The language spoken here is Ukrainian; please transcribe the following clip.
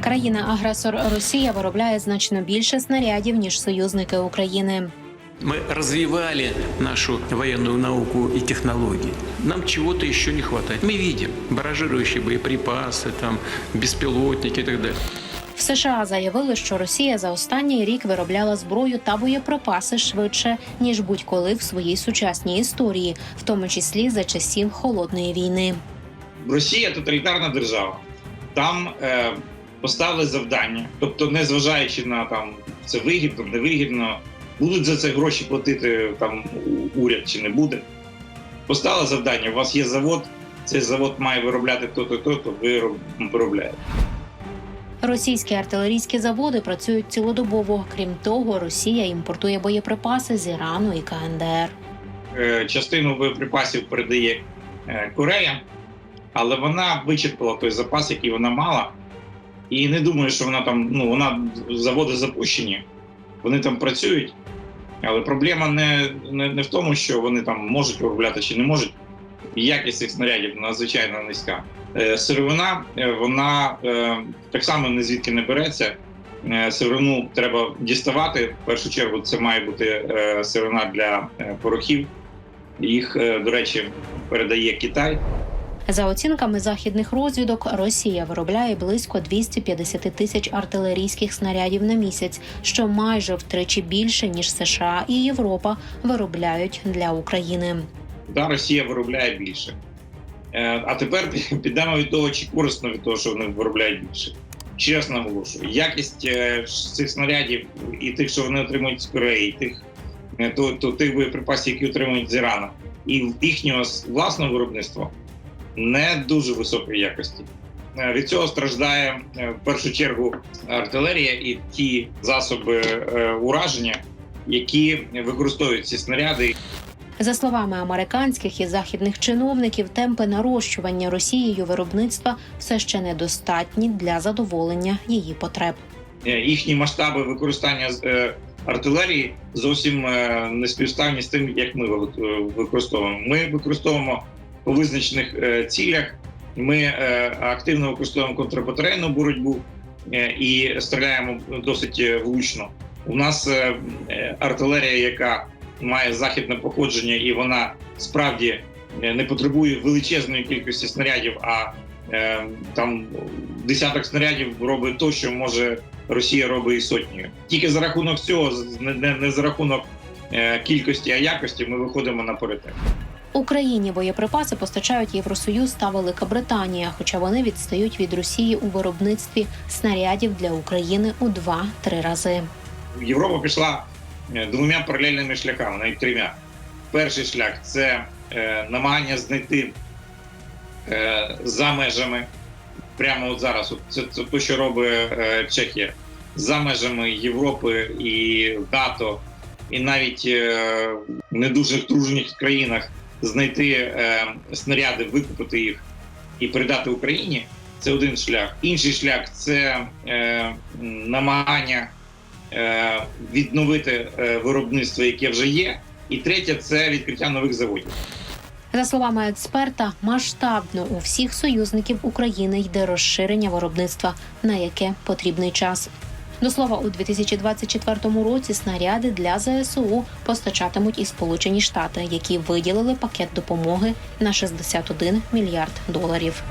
Країна-агресор Росія виробляє значно більше снарядів ніж союзники України. Мы развивали нашу военную науку и технологии. Нам чего-то еще не хватает. Мы видим баражирующие боеприпасы, там, беспилотники и так далее. В США заявили, що Росія за останній рік виробляла зброю та боєприпаси швидше ніж будь-коли в своїй сучасній історії, в тому числі за часів холодної війни. Росія тоталітарна держава. Там е, поставили завдання, тобто, не зважаючи на там це вигідно, невигідно, будуть за це гроші платити там уряд чи не буде. Поставили завдання: у вас є завод, цей завод має виробляти то-то, то-то, ви виробляєте. Російські артилерійські заводи працюють цілодобово. Крім того, Росія імпортує боєприпаси з Ірану і КНДР. Е, частину боєприпасів передає е, Корея, але вона вичерпала той запас, який вона мала. І не думаю, що вона там, ну, вона заводи запущені, вони там працюють. Але проблема не, не, не в тому, що вони там можуть виробляти чи не можуть. Якість цих снарядів надзвичайно низька. Е, сировина, е, вона е, так само ні звідки не береться. Е, Сировину треба діставати. В першу чергу це має бути е, сировина для е, порохів. Їх, е, до речі, передає Китай. За оцінками західних розвідок, Росія виробляє близько 250 тисяч артилерійських снарядів на місяць, що майже втричі більше ніж США і Європа виробляють для України. Да, Росія виробляє більше. Е, А тепер підемо від того, чи корисно від того, що вони виробляють більше. Чесно наголошую, якість е, цих снарядів і тих, що вони отримують з Кореї, і тих, е, то, то тих боєприпасів, які отримують з Ірану, і їхнього власного виробництва не дуже високої якості. Е, Від цього страждає е, в першу чергу артилерія і ті засоби е, ураження, які використовують ці снаряди За словами американських і західних чиновників, темпи нарощування Росією виробництва все ще недостатні для задоволення її потреб. Їхні масштаби використання артилерії зовсім не співставні з тим, як ми використовуємо. Ми використовуємо по визначених е, цілях. Ми е, активно використовуємо контрбатарейну боротьбу е, і стріляємо досить влучно. У нас артилерія, яка має західне походження, і вона справді не потребує величезної кількості снарядів, а там десяток снарядів робить то, що може Росія робить і сотнею. Тільки за рахунок цього, не, не, за рахунок кількості, а якості, ми виходимо на паритет. Україні боєприпаси постачають Євросоюз та Велика Британія, хоча вони відстають від Росії у виробництві снарядів для України у 2-3 рази. Європа пішла е, двома паралельними шляхами, навіть трьома. Перший шлях це е, намагання знайти е, за межами, прямо от зараз, це, це те, що робить Чехія, за межами Європи і НАТО, і навіть не дуже втружених країнах знайти е, снаряди, викупити їх і передати Україні. Це один шлях. Інший шлях це е, намагання е, відновити е, виробництво, яке вже є. І третє це відкриття нових заводів. За словами експерта, масштабно у всіх союзників України йде розширення виробництва, на яке потрібний час. До слова, у 2024 році снаряди для ЗСУ постачатимуть і Сполучені Штати, які виділили пакет допомоги на 61 мільярд доларів.